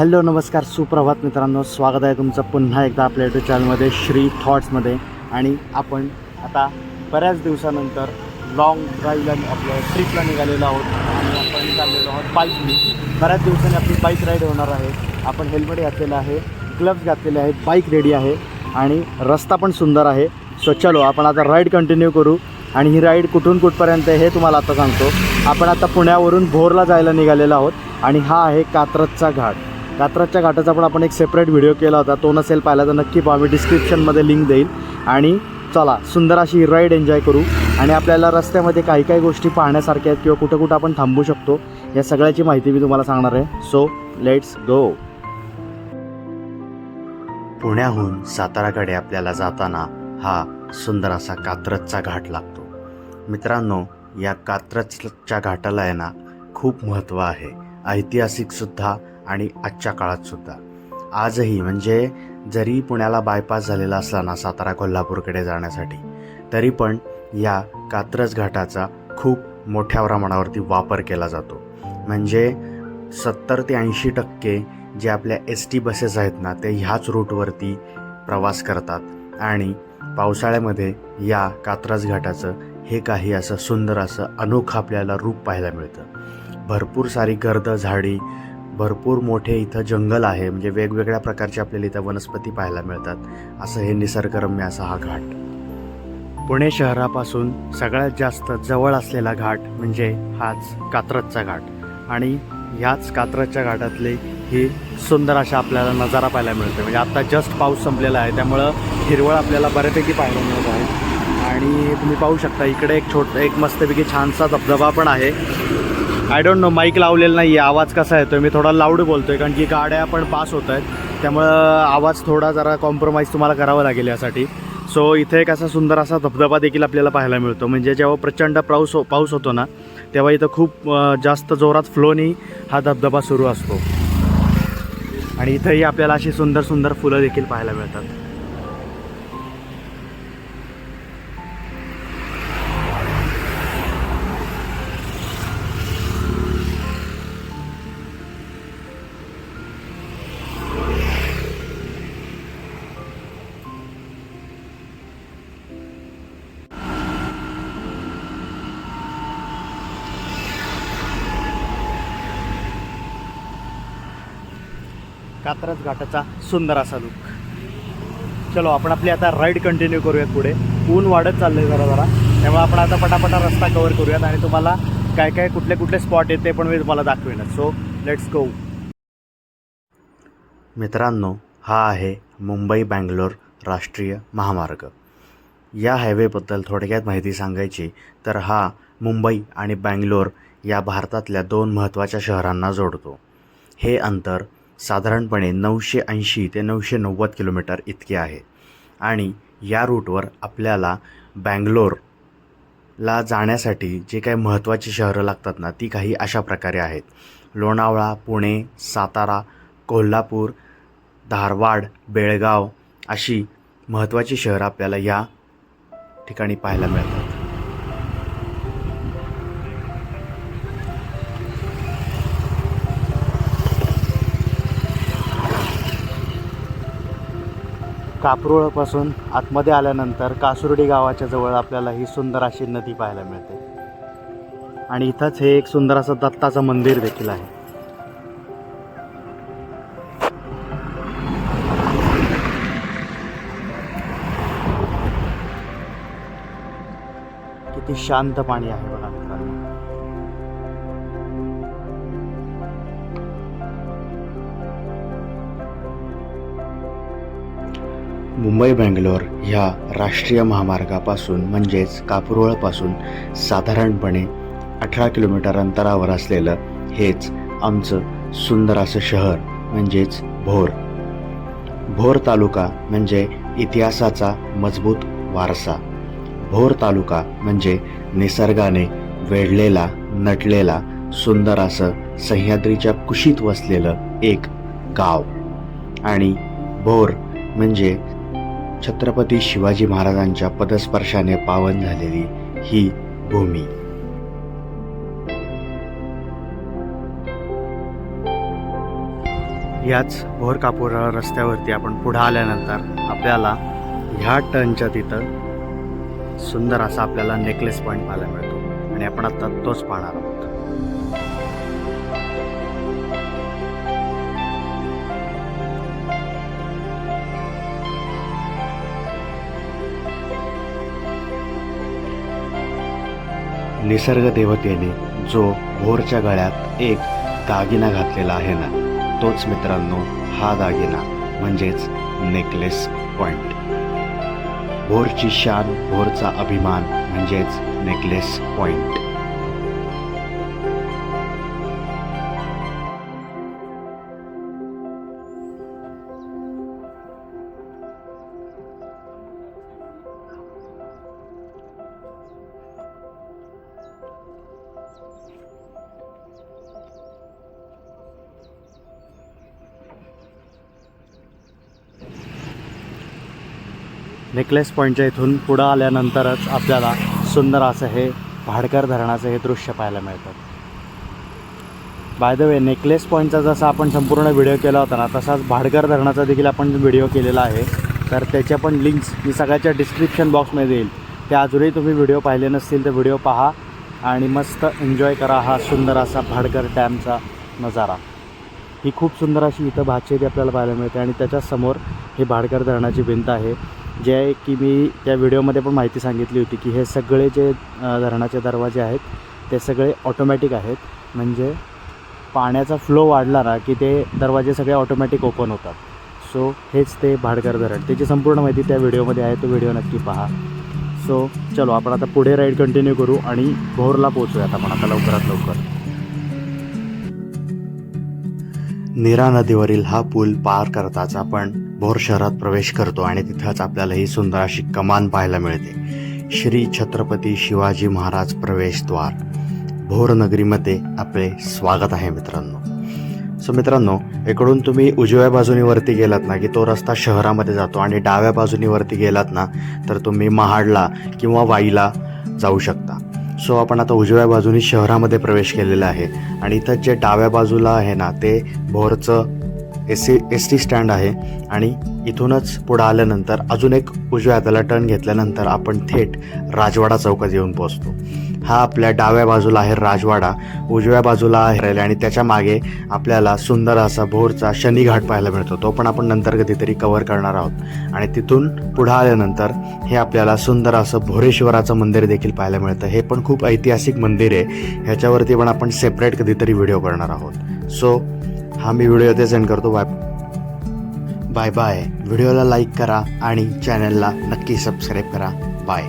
Hello नमस्कार सुप्रभात मित्रांनो. स्वागत आहे तुमचं पुन्हा एकदा आपल्या युट्यूब चॅनलमध्ये श्री थॉट्समध्ये आणि आपण आता बऱ्याच दिवसानंतर लाँग ड्राईव्हला आपलं ट्रिपला निघालेलो आहोत. आणि आपण चाललेलो आहोत बाईकने बऱ्याच दिवसांनी आपली बाईक राईड होणार आहे. आपण हेल्मेट घातलेलं आहे ग्लव्स घातलेले आहेत बाईक रेडी आहे. आणि रस्ता पण सुंदर आहे. सो चलो आपण आता राईड कंटिन्यू करू. आणि ही राईड कुठून कुठपर्यंत आहे हे तुम्हाला आता सांगतो. आपण आता पुण्यावरून भोरला जायला निघालेलो आहोत. आणि हा आहे कात्रजचा घाट. कात्रजच्या घाटाचा पण आपण एक सेपरेट व्हिडिओ केला होता. तो नसेल पाहिला तर नक्की पहा. मी डिस्क्रिप्शनमध्ये लिंक देईल. आणि चला सुंदर अशी राईड एन्जॉय करू. आणि आपल्याला रस्त्यामध्ये काही काही गोष्टी पाहण्यासारख्या आहेत किंवा कुठं कुठं आपण थांबू शकतो या सगळ्याची माहिती मी तुम्हाला सांगणार आहे. सो लेट्स गो पुण्याहून साताराकडे आपल्याला जाताना हा सुंदर असा कात्रजचा घाट लागतो. मित्रांनो या कात्रजच्या घाटाला आहे ना खूप महत्त्व आहे. ऐतिहासिकसुद्धा आणि आजच्या काळातसुद्धा आजही म्हणजे जरी पुण्याला बायपास झालेला असला ना सातारा कोल्हापूरकडे जाण्यासाठी तरी पण या कात्रज घाटाचा खूप मोठ्या प्रमाणावरती वापर केला जातो. म्हणजे सत्तर ते ऐंशी टक्के जे आपल्या एस टी बसेस आहेत ना ते ह्याच रूटवरती प्रवास करतात. आणि पावसाळ्यामध्ये या कात्रज घाटाचं हे काही असं सुंदर असं अनोखं आपल्याला रूप पाहायला मिळतं. भरपूर सारी गर्द झाडी भरपूर मोठे इथं जंगल आहे. म्हणजे वेगवेगळ्या प्रकारचे आपल्याला इथं वनस्पती पाहायला मिळतात. असं हे निसर्गरम्य असा हा घाट. पुणे शहरापासून सगळ्यात जास्त जवळ असलेला घाट म्हणजे हाच कात्रजचा घाट. आणि ह्याच कात्रजच्या घाटातले ही सुंदर अशा आपल्याला नजारा पाहायला मिळतो म्हणजे आत्ता जस्ट पाऊस संपलेला आहे. त्यामुळं हिरवळ आपल्याला बऱ्यापैकी पाहायला मिळत आहे. आणि तुम्ही पाहू शकता इकडे एक छोट एक मस्तपैकी छानसा धबधबा पण आहे. आय डोंट नो माईक लावलेला नाही आहे आवाज कसा येतो मी थोडा लाऊड बोलतो आहे कारण की गाड्या पण पास होत आहेत. त्यामुळं आवाज थोडा जरा कॉम्प्रोमाइज तुम्हाला करावा लागेल यासाठी. सो इथे एक असा सुंदर असा धबधबा देखील आपल्याला पाहायला मिळतो. म्हणजे जेव्हा प्रचंड पाऊस हो पाऊस होतो ना तेव्हा इथं खूप जास्त जोरात फ्लोनी हा धबधबा सुरू असतो. आणि इथंही आपल्याला अशी सुंदर सुंदर फुलं देखील पाहायला मिळतात. कात्रज घाटाचा सुंदर असा लुक चलो आपण आपली आता राईड कंटिन्यू करूयात पुढे. ऊन वाढत चाललंय जरा जरा. त्यामुळे आपण आता पटापटा रस्ता कवर करूयात आणि तुम्हाला काय काय कुठले कुठले स्पॉट आहेत ते पण मी तुम्हाला दाखवेनच. सो लेट्स गो मित्रांनो हा आहे मुंबई बँगलोर राष्ट्रीय महामार्ग. या हायवेबद्दल थोडक्यात माहिती सांगायची तर हा मुंबई आणि बँगलोर या भारतातल्या दोन महत्त्वाच्या शहरांना जोडतो. हे अंतर साधारणपणे नऊशे ऐंशी ते नऊशे नव्वद किलोमीटर इतके आहे. आणि या रूटवर आपल्याला बँगलोरला जाण्यासाठी जे काही महत्त्वाची शहरं लागतात ना ती काही अशा प्रकारे आहेत. लोणावळा पुणे सातारा कोल्हापूर धारवाड बेळगाव अशी महत्त्वाची शहरं आपल्याला या ठिकाणी पाहायला मिळतात. कापरोळपासून आतमध्ये आल्यानंतर कासुर्डी गावाच्या जवळ आपल्याला ही सुंदर अशी नदी पाहायला मिळते. आणि इथंच हे एक सुंदर असं दत्ताचं मंदिर देखील आहे. किती शांत पाणी आहे मुंबई बँगलोर ह्या राष्ट्रीय महामार्गापासून म्हणजेच कापुरोळपासून साधारणपणे अठरा किलोमीटर अंतरावर असलेलं हेच आमचं सुंदर असं शहर म्हणजेच भोर. भोर तालुका म्हणजे इतिहासाचा मजबूत वारसा. भोर तालुका म्हणजे निसर्गाने वेढलेला नटलेला सुंदर असं सह्याद्रीच्या कुशीत वसलेलं एक गाव. आणि भोर म्हणजे छत्रपती शिवाजी महाराजांच्या पदस्पर्शाने पावन झालेली ही भूमी. याच भोर रस्त्यावरती आपण पुढं आल्यानंतर आपल्याला ह्या टर्नच्या तिथं सुंदर असा आपल्याला नेकलेस पॉईंट पाहायला मिळतो. आणि आपण आता तोच पाहणार आहोत. निसर्ग देवतेने जो भोरच्या गळ्यात एक दागिना घातलेला आहे ना तोच मित्रांनो हा दागिना म्हणजेच नेकलेस पॉइंट. भोरची शान भोरचा अभिमान म्हणजेच नेकलेस पॉइंट. नेकलेस पॉईंटच्या इथून पुढं आल्यानंतरच आपल्याला सुंदर असं हे भाडकर धरणाचं हे दृश्य पाहायला मिळतं. बाय द वे नेकलेस पॉईंटचा जसा आपण संपूर्ण व्हिडिओ केला होता ना तसाच भाडकर धरणाचा देखील आपण व्हिडिओ केलेला आहे तर त्याच्या पण लिंक्स मी सगळ्याच्या डिस्क्रिप्शन बॉक्समध्ये देईल ते अजूनही तुम्ही व्हिडिओ पाहिले नसतील तर व्हिडिओ पहा आणि मस्त एन्जॉय करा हा सुंदर असा भाडकर डॅमचा नजारा. ही खूप सुंदर अशी इथं भातशेती आपल्याला पाहायला मिळते आणि त्याच्यासमोर हे भाडकर धरणाची भिंत आहे. जे आहे की मी त्या व्हिडिओमध्ये पण माहिती सांगितली होती की हे सगळे जे धरणाचे दरवाजे आहेत ते सगळे ऑटोमॅटिक आहेत. म्हणजे पाण्याचा फ्लो वाढला ना की ते दरवाजे सगळे ऑटोमॅटिक ओपन होतात. सो हेच ते भाडकर धरण. त्याची संपूर्ण माहिती त्या व्हिडिओमध्ये आहे. तो व्हिडिओ नक्की पहा. सो चलो आपण आता पुढे राईड कंटिन्यू करू आणि भोरला पोहोचूयात आपण आता लवकरात लवकर. नीरा नदीवरील हा पूल पार करताच आपण भोर शहरात प्रवेश करतो आणि तिथंच आपल्याला ही सुंदर अशी कमान पाहायला मिळते. श्री छत्रपती शिवाजी महाराज प्रवेशद्वार भोर नगरीमध्ये आपले स्वागत आहे मित्रांनो. सो मित्रांनो इकडून तुम्ही उजव्या बाजूनी वरती गेलात ना की तो रस्ता शहरामध्ये जातो आणि डाव्या बाजूनी वरती गेलात ना तर तुम्ही महाडला किंवा वाईला जाऊ शकता. सो आपण आता उजव्या बाजूनी शहरामध्ये प्रवेश केलेला आहे आणि इथं जे डाव्या बाजूला आहे ना ते भोरचं S C S T stand आहे आणि इथूनच पुढं आल्यानंतर अजून एक उजव्या हाताला टर्न घेतल्यानंतर आपण थेट राजवाडा चौकात येऊन पोहोचतो. हा आपल्या डाव्या बाजूला आहे राजवाडा उजव्या बाजूला आहे रेल्वे आणि त्याच्यामागे आपल्याला सुंदर असा भोरचा शनिघाट पाहायला मिळतो. तो पण आपण नंतर कधीतरी कव्हर करणार आहोत. आणि तिथून पुढं आल्यानंतर हे आपल्याला सुंदर असं भोरेश्वराचं मंदिर देखील पाहायला मिळतं. हे पण खूप ऐतिहासिक मंदिर आहे. ह्याच्यावरती पण आपण सेपरेट कधीतरी व्हिडिओ करणार आहोत. सो हा मी व्हिडिओ ते सेंड करतो. बाय बाय बाय व्हिडिओला लाईक करा आणि चॅनलला नक्की सबस्क्राईब करा. बाय